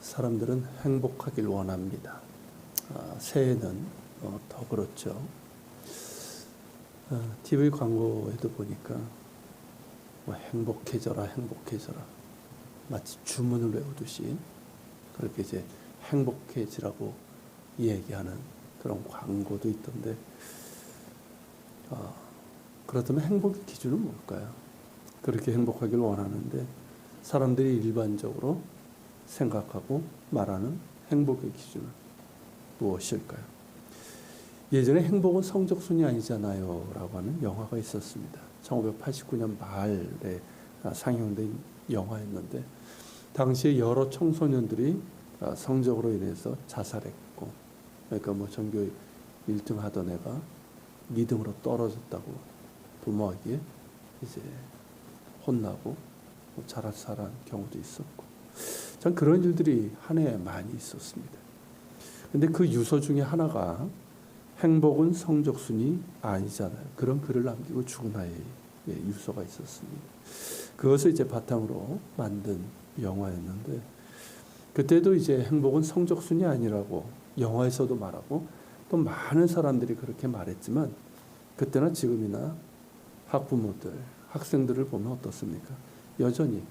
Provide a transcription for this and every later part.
사람들은 행복하길 원합니다. 아, 새해는 어, 더 그렇죠. 아, TV 광고에도 보니까 뭐 행복해져라, 행복해져라. 마치 주문을 외우듯이 그렇게 이제 행복해지라고 얘기하는 그런 광고도 있던데, 아, 그렇다면 행복의 기준은 뭘까요? 그렇게 행복하길 원하는데 사람들이 일반적으로 생각하고 말하는 행복의 기준은 무엇일까요? 예전에 행복은 성적순이 아니잖아요 라고 하는 영화가 있었습니다. 1989년 말에 상영된 영화였는데 당시에 여러 청소년들이 성적으로 인해서 자살했고 그러니까 뭐 전교 1등 하던 애가 2등으로 떨어졌다고 부모에게 이제 혼나고 뭐 자살한 경우도 있었고 전 그런 일들이 한 해에 많이 있었습니다. 근데 그 유서 중에 하나가 행복은 성적순이 아니잖아요. 그런 글을 남기고 죽은 아이의 유서가 있었습니다. 그것을 이제 바탕으로 만든 영화였는데 그때도 이제 행복은 성적순이 아니라고 영화에서도 말하고 또 많은 사람들이 그렇게 말했지만 그때나 지금이나 학부모들, 학생들을 보면 어떻습니까? 여전히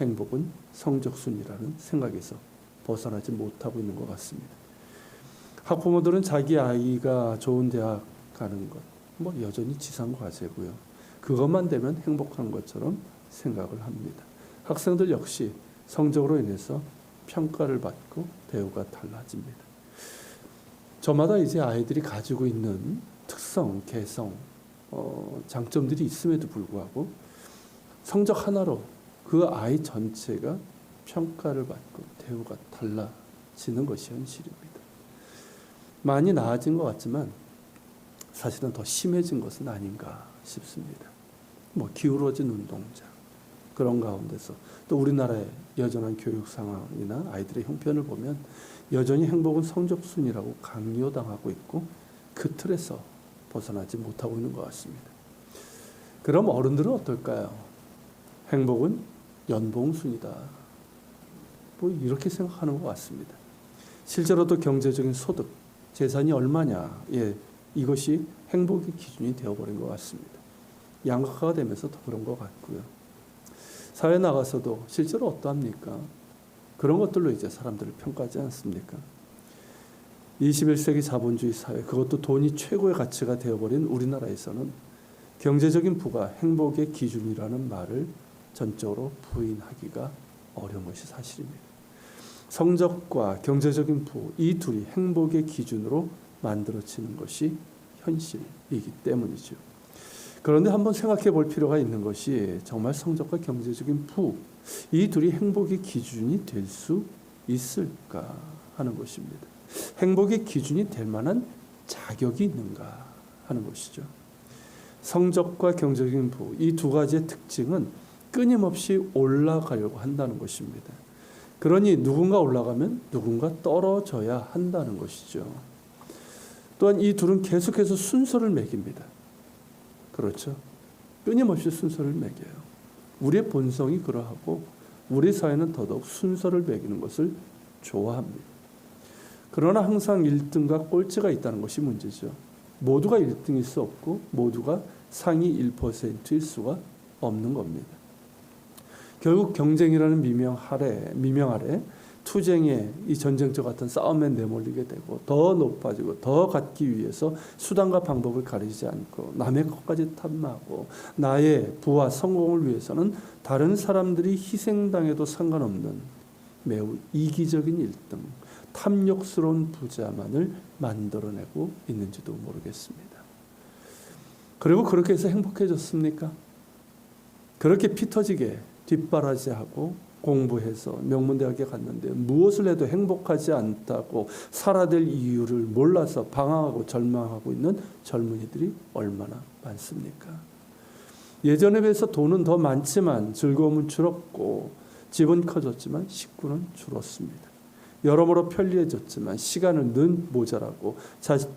행복은 성적순이라는 생각에서 벗어나지 못하고 있는 것 같습니다. 학부모들은 자기 아이가 좋은 대학 가는 것, 뭐 여전히 지상 과제고요. 그것만 되면 행복한 것처럼 생각을 합니다. 학생들 역시 성적으로 인해서 평가를 받고 대우가 달라집니다. 저마다 이제 아이들이 가지고 있는 특성, 개성, 어, 장점들이 있음에도 불구하고 성적 하나로 그 아이 전체가 평가를 받고 대우가 달라지는 것이 현실입니다. 많이 나아진 것 같지만 사실은 더 심해진 것은 아닌가 싶습니다. 뭐 기울어진 운동장 그런 가운데서 또 우리나라의 여전한 교육 상황이나 아이들의 형편을 보면 여전히 행복은 성적순이라고 강요당하고 있고 그 틀에서 벗어나지 못하고 있는 것 같습니다. 그럼 어른들은 어떨까요? 행복은 연봉순이다. 뭐 이렇게 생각하는 것 같습니다. 실제로도 경제적인 소득, 재산이 얼마냐, 예, 이것이 행복의 기준이 되어버린 것 같습니다. 양극화가 되면서 더 그런 것 같고요. 사회 나가서도 실제로 어떠합니까? 그런 것들로 이제 사람들을 평가하지 않습니까? 21세기 자본주의 사회, 그것도 돈이 최고의 가치가 되어버린 우리나라에서는 경제적인 부가 행복의 기준이라는 말을 전적으로 부인하기가 어려운 것이 사실입니다. 성적과 경제적인 부, 이 둘이 행복의 기준으로 만들어지는 것이 현실이기 때문이죠. 그런데 한번 생각해 볼 필요가 있는 것이 정말 성적과 경제적인 부, 이 둘이 행복의 기준이 될 수 있을까 하는 것입니다. 행복의 기준이 될 만한 자격이 있는가 하는 것이죠. 성적과 경제적인 부, 이 두 가지의 특징은 끊임없이 올라가려고 한다는 것입니다. 그러니 누군가 올라가면 누군가 떨어져야 한다는 것이죠. 또한 이 둘은 계속해서 순서를 매깁니다. 그렇죠. 끊임없이 순서를 매겨요. 우리의 본성이 그러하고 우리 사회는 더더욱 순서를 매기는 것을 좋아합니다. 그러나 항상 1등과 꼴찌가 있다는 것이 문제죠. 모두가 1등일 수 없고 모두가 상위 1%일 수가 없는 겁니다. 결국 경쟁이라는 미명 아래, 미명 아래 투쟁의 이 전쟁터 같은 싸움에 내몰리게 되고 더 높아지고 더 갖기 위해서 수단과 방법을 가리지 않고 남의 것까지 탐하고 나의 부와 성공을 위해서는 다른 사람들이 희생당해도 상관없는 매우 이기적인 1등, 탐욕스러운 부자만을 만들어내고 있는지도 모르겠습니다. 그리고 그렇게 해서 행복해졌습니까? 그렇게 피 터지게 뒷바라지하고 공부해서 명문대학에 갔는데 무엇을 해도 행복하지 않다고 살아야 될 이유를 몰라서 방황하고 절망하고 있는 젊은이들이 얼마나 많습니까? 예전에 비해서 돈은 더 많지만 즐거움은 줄었고 집은 커졌지만 식구는 줄었습니다. 여러모로 편리해졌지만 시간은 늘 모자라고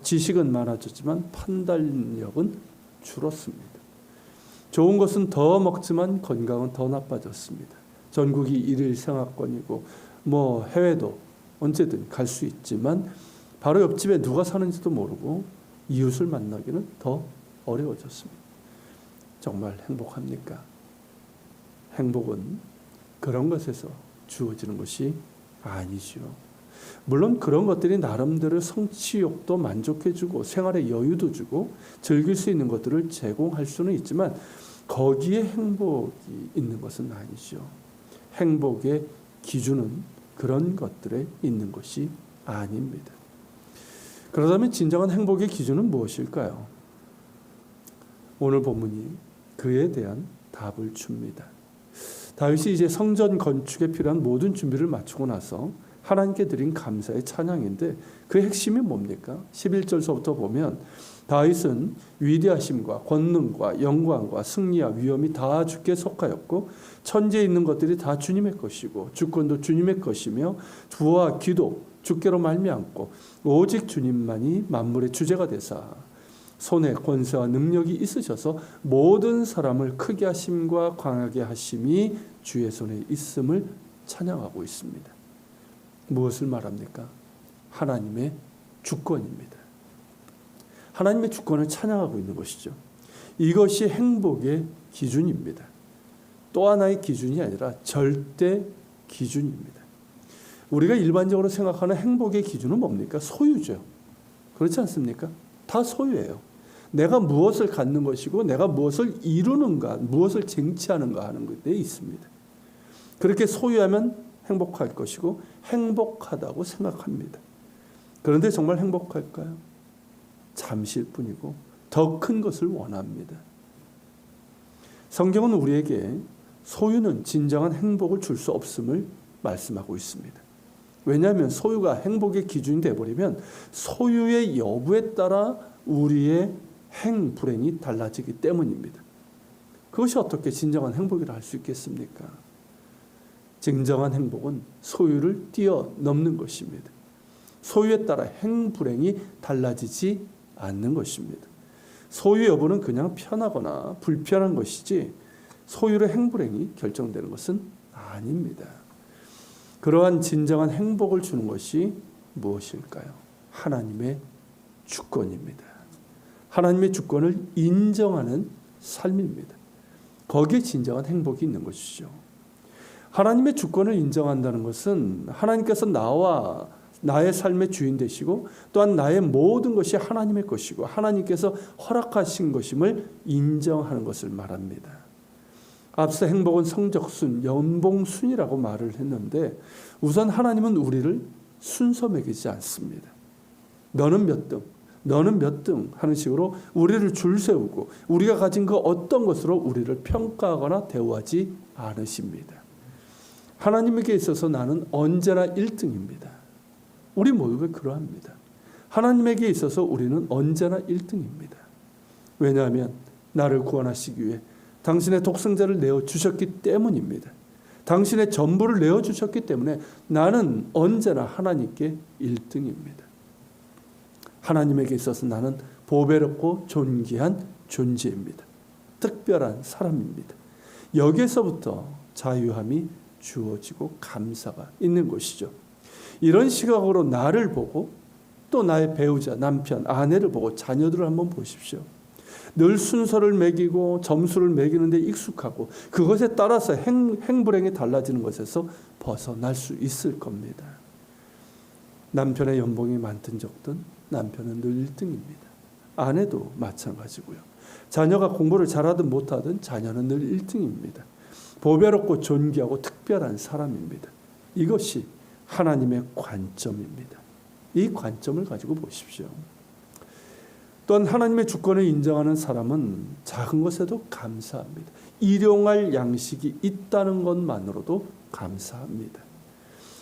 지식은 많아졌지만 판단력은 줄었습니다. 좋은 것은 더 먹지만 건강은 더 나빠졌습니다. 전국이 일일 생활권이고 뭐 해외도 언제든 갈 수 있지만 바로 옆집에 누가 사는지도 모르고 이웃을 만나기는 더 어려워졌습니다. 정말 행복합니까? 행복은 그런 것에서 주어지는 것이 아니죠. 물론 그런 것들이 나름대로 성취욕도 만족해주고 생활의 여유도 주고 즐길 수 있는 것들을 제공할 수는 있지만 거기에 행복이 있는 것은 아니죠. 행복의 기준은 그런 것들에 있는 것이 아닙니다. 그렇다면 진정한 행복의 기준은 무엇일까요? 오늘 본문이 그에 대한 답을 줍니다. 다윗이 이제 성전 건축에 필요한 모든 준비를 마치고 나서 하나님께 드린 감사의 찬양인데 그 핵심이 뭡니까? 11절서부터 보면 다윗은 위대하심과 권능과 영광과 승리와 위엄이 다 주께 속하였고 천지에 있는 것들이 다 주님의 것이고 주권도 주님의 것이며 부와 기도 주께로 말미암고 오직 주님만이 만물의 주제가 되사 손에 권세와 능력이 있으셔서 모든 사람을 크게 하심과 강하게 하심이 주의 손에 있음을 찬양하고 있습니다. 무엇을 말합니까? 하나님의 주권입니다. 하나님의 주권을 찬양하고 있는 것이죠. 이것이 행복의 기준입니다. 또 하나의 기준이 아니라 절대 기준입니다. 우리가 일반적으로 생각하는 행복의 기준은 뭡니까? 소유죠. 그렇지 않습니까? 다 소유예요. 내가 무엇을 갖는 것이고 내가 무엇을 이루는가, 무엇을 쟁취하는가 하는 것에 있습니다. 그렇게 소유하면 행복할 것이고 행복하다고 생각합니다. 그런데 정말 행복할까요? 잠시일 뿐이고 더 큰 것을 원합니다. 성경은 우리에게 소유는 진정한 행복을 줄 수 없음을 말씀하고 있습니다. 왜냐하면 소유가 행복의 기준이 되어버리면 소유의 여부에 따라 우리의 행, 불행이 달라지기 때문입니다. 그것이 어떻게 진정한 행복이라 할 수 있겠습니까? 진정한 행복은 소유를 뛰어넘는 것입니다. 소유에 따라 행, 불행이 달라지지 않는 것입니다. 소유 여부는 그냥 편하거나 불편한 것이지 소유의 행불행이 결정되는 것은 아닙니다. 그러한 진정한 행복을 주는 것이 무엇일까요? 하나님의 주권입니다. 하나님의 주권을 인정하는 삶입니다. 거기에 진정한 행복이 있는 것이죠. 하나님의 주권을 인정한다는 것은 하나님께서 나와 나의 삶의 주인 되시고 또한 나의 모든 것이 하나님의 것이고 하나님께서 허락하신 것임을 인정하는 것을 말합니다. 앞서 행복은 성적순, 연봉순이라고 말을 했는데 우선 하나님은 우리를 순서 매기지 않습니다. 너는 몇 등, 너는 몇 등 하는 식으로 우리를 줄 세우고 우리가 가진 그 어떤 것으로 우리를 평가하거나 대우하지 않으십니다. 하나님에게 있어서 나는 언제나 1등입니다. 우리 모두가 그러합니다. 하나님에게 있어서 우리는 언제나 1등입니다. 왜냐하면 나를 구원하시기 위해 당신의 독생자를 내어 주셨기 때문입니다. 당신의 전부를 내어 주셨기 때문에 나는 언제나 하나님께 1등입니다. 하나님에게 있어서 나는 보배롭고 존귀한 존재입니다. 특별한 사람입니다. 여기에서부터 자유함이 주어지고 감사가 있는 것이죠. 이런 시각으로 나를 보고 또 나의 배우자, 남편, 아내를 보고 자녀들을 한번 보십시오. 늘 순서를 매기고 점수를 매기는데 익숙하고 그것에 따라서 행, 행불행이 달라지는 것에서 벗어날 수 있을 겁니다. 남편의 연봉이 많든 적든 남편은 늘 1등입니다. 아내도 마찬가지고요. 자녀가 공부를 잘하든 못하든 자녀는 늘 1등입니다. 보배롭고 존귀하고 특별한 사람입니다. 이것이 하나님의 관점입니다. 이 관점을 가지고 보십시오. 또한 하나님의 주권을 인정하는 사람은 작은 것에도 감사합니다. 일용할 양식이 있다는 것만으로도 감사합니다.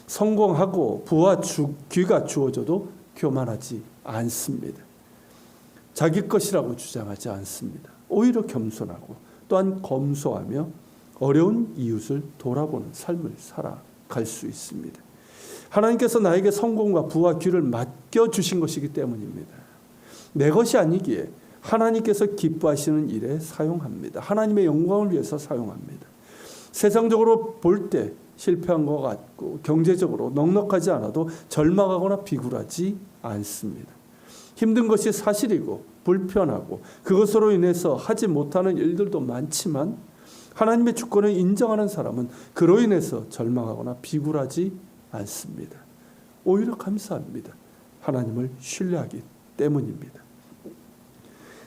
성공하고 부와 주, 귀가 주어져도 교만하지 않습니다. 자기 것이라고 주장하지 않습니다. 오히려 겸손하고 또한 검소하며 어려운 이웃을 돌아보는 삶을 살아갈 수 있습니다. 하나님께서 나에게 성공과 부와 귀를 맡겨 주신 것이기 때문입니다. 내 것이 아니기에 하나님께서 기뻐하시는 일에 사용합니다. 하나님의 영광을 위해서 사용합니다. 세상적으로 볼 때 실패한 것 같고 경제적으로 넉넉하지 않아도 절망하거나 비굴하지 않습니다. 힘든 것이 사실이고 불편하고 그것으로 인해서 하지 못하는 일들도 많지만 하나님의 주권을 인정하는 사람은 그로 인해서 절망하거나 비굴하지 않습니다. 오히려 감사합니다. 하나님을 신뢰하기 때문입니다.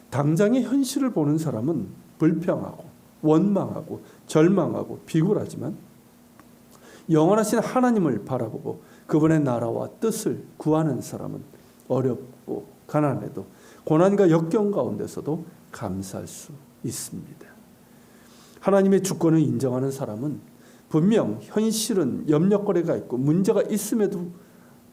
당장의 현실을 보는 사람은 불평하고 원망하고 절망하고 비굴하지만 영원하신 하나님을 바라보고 그분의 나라와 뜻을 구하는 사람은 어렵고 가난해도 고난과 역경 가운데서도 감사할 수 있습니다. 하나님의 주권을 인정하는 사람은 분명 현실은 염려거리가 있고 문제가 있음에도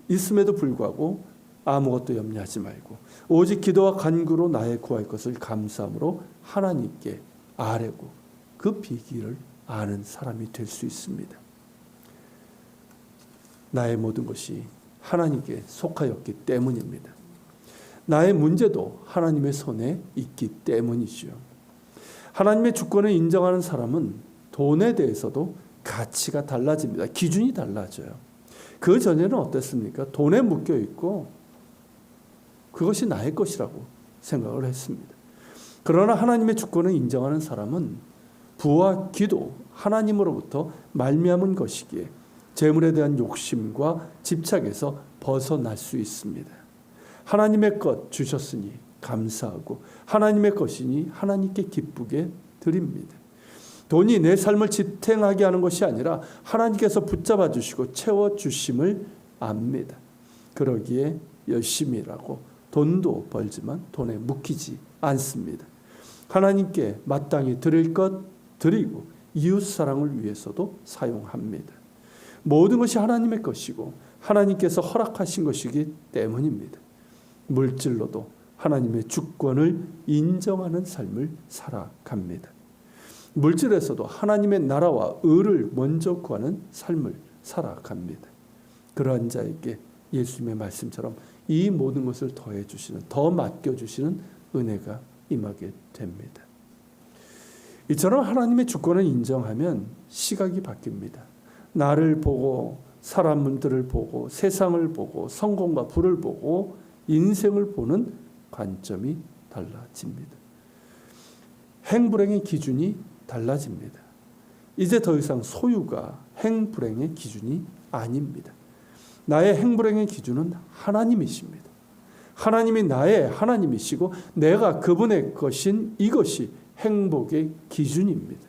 있음에도 불구하고 아무것도 염려하지 말고 오직 기도와 간구로 나의 구할 것을 감사함으로 하나님께 아뢰고 그 비기를 아는 사람이 될 수 있습니다. 나의 모든 것이 하나님께 속하였기 때문입니다. 나의 문제도 하나님의 손에 있기 때문이죠. 하나님의 주권을 인정하는 사람은 돈에 대해서도 가치가 달라집니다. 기준이 달라져요. 그 전에는 어땠습니까? 돈에 묶여 있고 그것이 나의 것이라고 생각을 했습니다. 그러나 하나님의 주권을 인정하는 사람은 부와 기도 하나님으로부터 말미암은 것이기에 재물에 대한 욕심과 집착에서 벗어날 수 있습니다. 하나님의 것 주셨으니 감사하고 하나님의 것이니 하나님께 기쁘게 드립니다. 돈이 내 삶을 지탱하게 하는 것이 아니라 하나님께서 붙잡아 주시고 채워 주심을 압니다. 그러기에 열심히 일하고 돈도 벌지만 돈에 묶이지 않습니다. 하나님께 마땅히 드릴 것 드리고 이웃 사랑을 위해서도 사용합니다. 모든 것이 하나님의 것이고 하나님께서 허락하신 것이기 때문입니다. 물질로도 하나님의 주권을 인정하는 삶을 살아갑니다. 물질에서도 하나님의 나라와 의를 먼저 구하는 삶을 살아갑니다. 그러한 자에게 예수님의 말씀처럼 이 모든 것을 더해 주시는 더 맡겨 주시는 은혜가 임하게 됩니다. 이처럼 하나님의 주권을 인정하면 시각이 바뀝니다. 나를 보고 사람들을 보고 세상을 보고 성공과 부를 보고 인생을 보는 관점이 달라집니다. 행불행의 기준이 달라집니다. 이제 더 이상 소유가 행불행의 기준이 아닙니다. 나의 행불행의 기준은 하나님이십니다. 하나님이 나의 하나님이시고 내가 그분의 것인 이것이 행복의 기준입니다.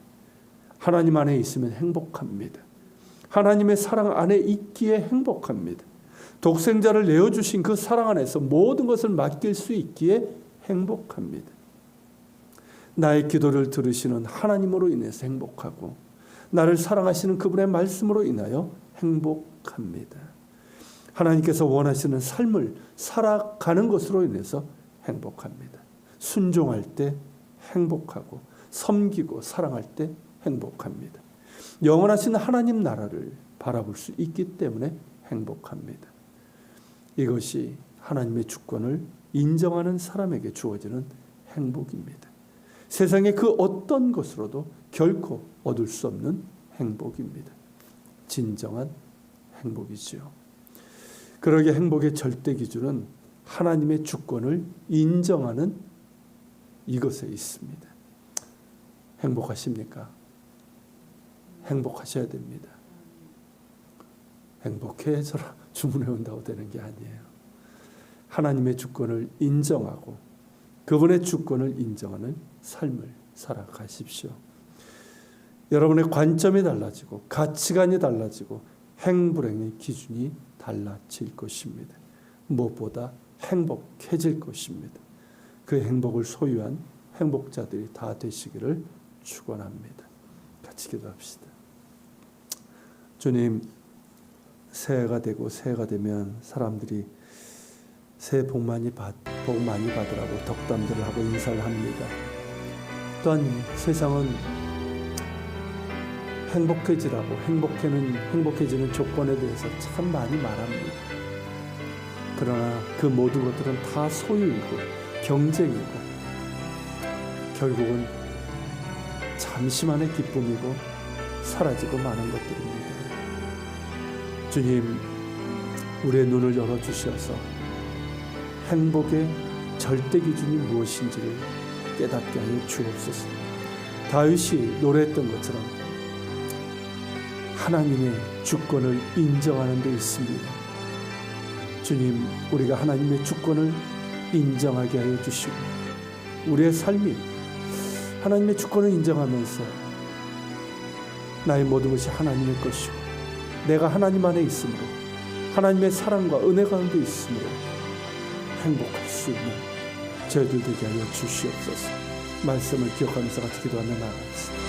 하나님 안에 있으면 행복합니다. 하나님의 사랑 안에 있기에 행복합니다. 독생자를 내어주신 그 사랑 안에서 모든 것을 맡길 수 있기에 행복합니다. 나의 기도를 들으시는 하나님으로 인해서 행복하고 나를 사랑하시는 그분의 말씀으로 인하여 행복합니다. 하나님께서 원하시는 삶을 살아가는 것으로 인해서 행복합니다. 순종할 때 행복하고 섬기고 사랑할 때 행복합니다. 영원하신 하나님 나라를 바라볼 수 있기 때문에 행복합니다. 이것이 하나님의 주권을 인정하는 사람에게 주어지는 행복입니다. 세상의 그 어떤 것으로도 결코 얻을 수 없는 행복입니다. 진정한 행복이지요. 그러게 행복의 절대 기준은 하나님의 주권을 인정하는 이것에 있습니다. 행복하십니까? 행복하셔야 됩니다. 행복해져라 주문해 온다고 되는 게 아니에요. 하나님의 주권을 인정하고 그분의 주권을 인정하는 삶을 살아가십시오. 여러분의 관점이 달라지고 가치관이 달라지고 행불행의 기준이 달라질 것입니다. 무엇보다 행복해질 것입니다. 그 행복을 소유한 행복자들이 다 되시기를 축원합니다. 같이 기도합시다. 주님 새해가 되고 새해가 되면 사람들이 새해 복 많이 받, 복 많이 받으라고 덕담들을 하고 인사를 합니다. 또한 세상은 행복해지라고 행복해는 행복해지는 조건에 대해서 참 많이 말합니다. 그러나 그 모든 것들은 다 소유이고 경쟁이고 결국은 잠시만의 기쁨이고 사라지고 마는 것들입니다. 주님, 우리의 눈을 열어 주시어서 행복의 절대 기준이 무엇인지를 깨닫게 하여 주옵소서. 다윗이 노래했던 것처럼 하나님의 주권을 인정하는 데 있습니다. 주님, 우리가 하나님의 주권을 인정하게 하여 주시고 우리의 삶이 하나님의 주권을 인정하면서 나의 모든 것이 하나님의 것이고 내가 하나님 안에 있으므로 하나님의 사랑과 은혜 가운데 있으므로 행복할 수 있는 저희들 되게 하여 주시옵소서 말씀을 기억하면서 같이 기도하며 나아가겠습니다.